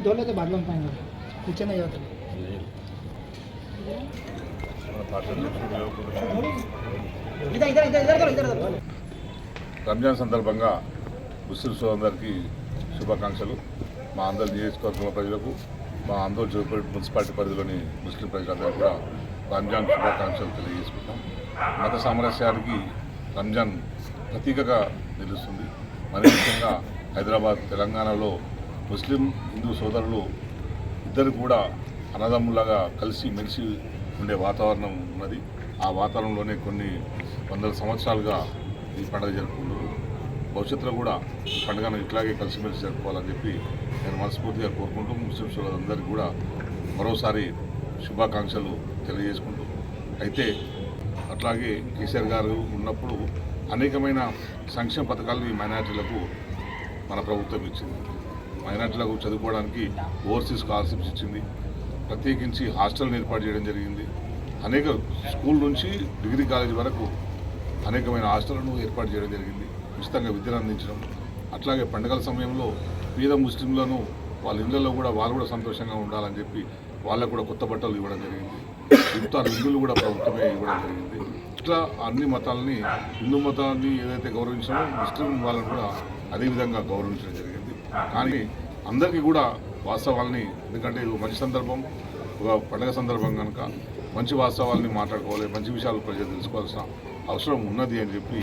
धोले तो बादलों में पाएंगे पीछे नहीं जाते ఇదర్ ఇదర్ ఇదర్ ఇదర్ ఇదర్ రంజాన్ సందర్భంగా ముస్లిం సోదరులందరికీ శుభాకాంక్షలు. మా అందరి నియోజకవర్గంలో ప్రజలకు మా అందరూ జోపేట మున్సిపాలిటీ పరిధిలోని ముస్లిం ప్రజలందరికీ కూడా రంజాన్ శుభాకాంక్షలు తెలియజేసుకుంటాం. మత సామరస్యానికి రంజాన్ ప్రతీకగా నిలుస్తుంది. మరి ముఖ్యంగా హైదరాబాద్ తెలంగాణలో ముస్లిం హిందూ సోదరులు ఇద్దరు కూడా అన్నదమ్ములాగా కలిసి మెలిసి ఉండే వాతావరణం ఉన్నది. ఆ వాతావరణంలోనే కొన్ని వందల సంవత్సరాలుగా ఈ పండుగ జరుపుకుంటారు భవిష్యత్తులో కూడా పండుగను ఇట్లాగే కలిసిమెలిసి జరుపుకోవాలని చెప్పి నేను మనస్ఫూర్తిగా కోరుకుంటూ ముస్లిం సోదరులందరికీ కూడా మరోసారి శుభాకాంక్షలు తెలియజేసుకుంటూ అయితే అట్లాగే కేసీఆర్ గారు ఉన్నప్పుడు అనేకమైన సంక్షేమ పథకాలు ఈ మైనార్టీలకు మన ప్రభుత్వం ఇచ్చింది. మైనార్టీలకు చదువుకోవడానికి ఓవర్సీస్ స్కాలర్షిప్స్ ఇచ్చింది ప్రత్యేకించి హాస్టల్ని ఏర్పాటు చేయడం జరిగింది. అనేక స్కూల్ నుంచి డిగ్రీ కాలేజ్ వరకు అనేకమైన హాస్టళ్ళను ఏర్పాటు చేయడం జరిగింది. ఉచితంగా విద్యను అందించడం అట్లాగే పండుగల సమయంలో పేద ముస్లింలను వాళ్ళ ఇళ్ళలో కూడా వాళ్ళు కూడా సంతోషంగా ఉండాలని చెప్పి వాళ్ళకు కూడా కొత్త బట్టలు ఇవ్వడం జరిగింది. ఇఫ్తార్ విందులు కూడా ప్రభుత్వమే ఇవ్వడం జరిగింది. ఇట్లా అన్ని మతాలని హిందూ మతాన్ని ఏదైతే గౌరవించామో ముస్లిం వాళ్ళని కూడా అదేవిధంగా గౌరవించడం జరిగింది. కానీ అందరికీ కూడా వాస్తవాల్ని ఎందుకంటే ఇది మంచి సందర్భం ఒక పండగ సందర్భం కనుక మంచి వాస్తవాల్ని మాట్లాడుకోవాలి మంచి విషయాలు ప్రజలు తెలుసుకోవాల్సిన అవసరం ఉన్నది అని చెప్పి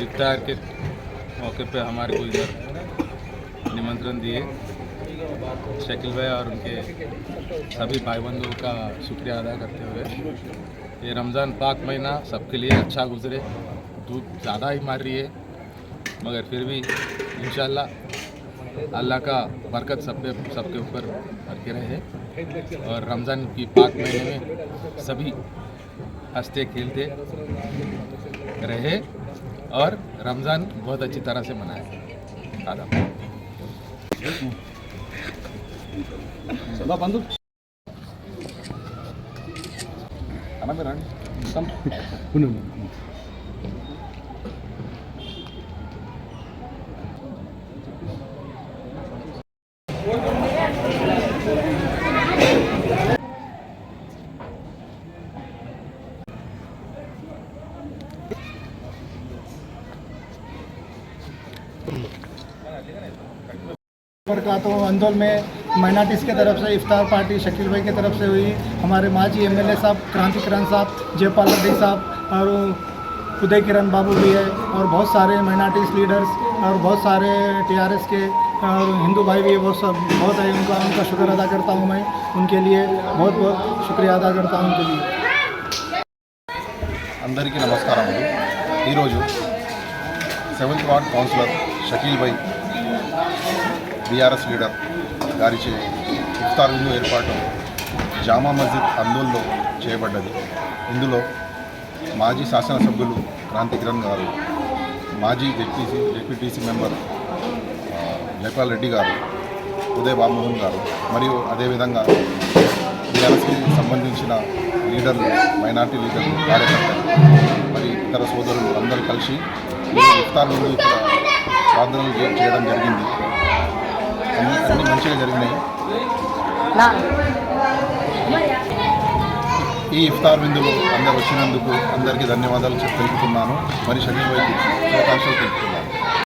इफ्तार के मौके पे हमारे को इधर निमंत्रण दिए। शकील भाई और उनके सभी भाई बंधुओं का शुक्रिया अदा करते हुए। ये रमज़ान पाक महीना सबके लिए अच्छा गुजरे। धूप ज़्यादा ही मार रही है, मगर फिर भी इन अल्लाह का बरकत सब पे सबके ऊपर बरके रहे। और रमज़ान की पाक महीने में सभी हँसते खेलते रहे। और रमज़ान बहुत अच्छी तरह से मनाए आदाब బంధు అన్న మీరు రండి बरकात अंदौल में माइनॉरिटीज़ की तरफ से इफ्तार पार्टी शकील भाई की तरफ से हुई हमारे माजी एमएलए साहब क्रांति किरण साहब जयपाल रेड्डी साहब और उदय किरण बाबू भी है और बहुत सारे माइनॉरिटीज़ लीडर्स और बहुत सारे टीआरएस के और हिंदू भाई भी बहुत सब बहुत है उनका उनका शुक्र अदा करता हूँ मैं उनके लिए बहुत बहुत शुक्रिया अदा करता हूँ उनके लिए అందరికీ నమస్కారములు ఈరోజు seventh ward councillor Shakeel bhai BRS leader గారిచే ఇఫ్తార్ విందు ఏర్పాటు జామా మస్జిద్ అందోల్లో చేయబడ్డది. ఇందులో మాజీ శాసనసభ్యులు క్రాంతి కిరణ్ గారు మాజీ ZPC ZPTC member Jaipal Reddy గారు ఉదయ్ బాబుమోహన్ గారు మరియు అదేవిధంగా బీఆర్ఎస్కి సంబంధించిన లీడర్లు మైనార్టీ లీడర్లు కార్యకర్తలు మరి ఇతర సోదరులు అందరూ కలిసి ఇఫ్తార్ విందు ఇక్కడ ప్రార్థనలు చేయడం జరిగింది. అన్ని మంచిగా జరిగినాయి. ఈ ఇఫ్తార్ విందులో అందరు వచ్చినందుకు అందరికీ ధన్యవాదాలు తెలుపుతున్నాను. మరి వైపు శుభాకాంక్షలు తెలుపుతున్నాను